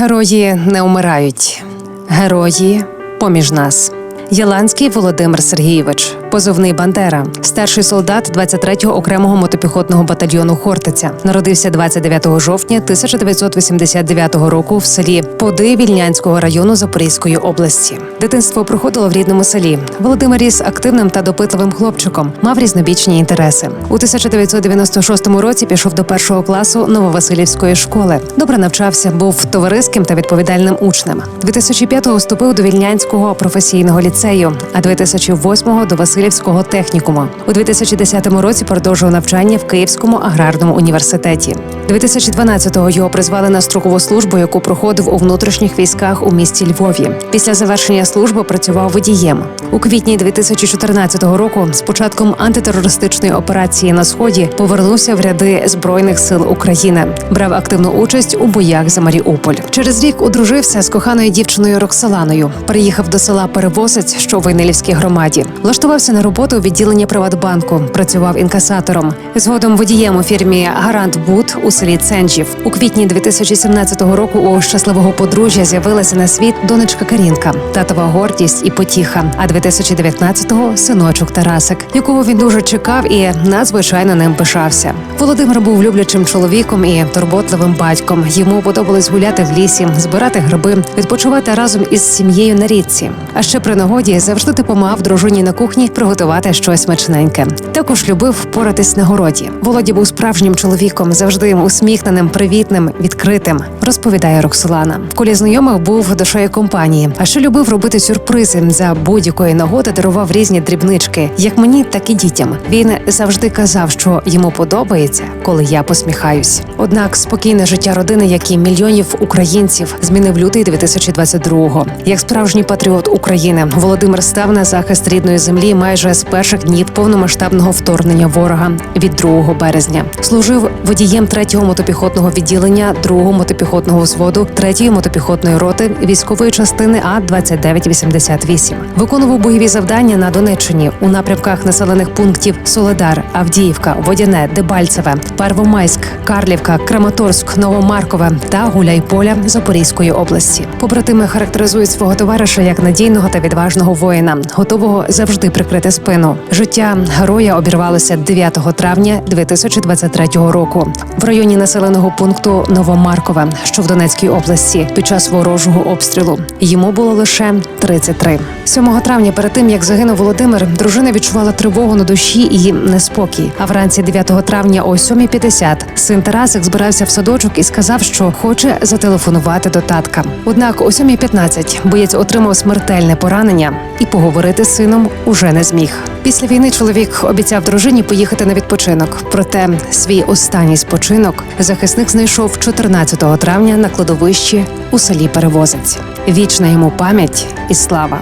Герої не умирають. Герої поміж нас. Яланський Володимир Сергійович, позивний Бандера, старший солдат 23-го окремого мотопіхотного батальйону Хортиця. Народився 29 жовтня 1989 року в селі Поди Вільнянського району Запорізької області. Дитинство проходило в рідному селі. Володимир ріс активним та допитливим хлопчиком, мав різнобічні інтереси. У 1996 році пішов до першого класу Нововасилівської школи. Добре навчався, був товариським та відповідальним учнем. 2005-го вступив до Вільнянського професійного ліцею, а 2008-го до Васильівського технікуму. У 2010 році продовжив навчання в Київському аграрному університеті. 2012-го його призвали на строкову службу, яку проходив у внутрішніх військах у місті Львові. Після завершення служби працював водієм. У квітні 2014 року з початком антитерористичної операції на сході повернувся в ряди збройних сил України. Брав активну участь у боях за Маріуполь. Через рік одружився з коханою дівчиною Роксоланою. Переїхав до села Перевозець, що в Войнилівській громаді. Влаштувався на роботу у відділенні Приватбанку. Працював інкасатором. Згодом водієм у фірмі Гарант Буд у селі Ценжів. У квітні 2017 року у щасливого подружжя з'явилася на світ донечка Карінка, татова гордість і потіха. А 2019-го – синочок Тарасик, якого він дуже чекав і надзвичайно ним пишався. Володимир був люблячим чоловіком і турботливим батьком. Йому подобалось гуляти в лісі, збирати гриби, відпочивати разом із сім'єю на річці. А ще при нагоді завжди допомагав дружині на кухні приготувати щось смачненьке. Також любив впоратись на городі. Володя був справжнім чоловіком, завжди усміхненим, привітним, відкритим. Розповідає Роксолана. В колі знайомих був душею компанії, а ще любив робити сюрпризи за будь-якої нагоди. Дарував різні дрібнички, як мені, так і дітям. Він завжди казав, що йому подобається, коли я посміхаюсь. Однак спокійне життя родини, як і мільйонів українців, змінив лютий 2022-го. Як справжній патріот України, Володимир став на захист рідної землі майже з перших днів повномасштабного вторгнення ворога від 2 березня. Служив водієм 3-го мотопіхотного відділення 2-го мотопіхотного взводу 3-ї мотопіхотної роти військової частини А 2988 Виконував бойові завдання на Донеччині у напрямках населених пунктів Соледар, Авдіївка, Водяне, Дебальцеве, Первомайськ, Карлівка, Краматорськ, Новомаркове та Гуляйполя Запорізької області. Побратими характеризують свого товариша як надійного та відважного воїна, готового завжди прикрити спину. Життя героя обірвалося 9 травня 2023 року в районі населеного пункту Новомаркове, що в Донецькій області, під час ворожого обстрілу. Йому було лише 33. 7 травня, перед тим як загинув Володимир, дружина відчувала тривогу на душі і неспокій. А вранці 9 травня о 7.50 син Тарасик збирався в садочок і сказав, що хоче зателефонувати до татка. Однак о 7.15 боєць отримав смертельне поранення і поговорити з сином уже не зміг. Після війни чоловік обіцяв дружині поїхати на відпочинок. Проте свій останній спочинок захисник знайшов 14 травня на кладовищі у селі Перевозець. Вічна йому пам'ять і слава.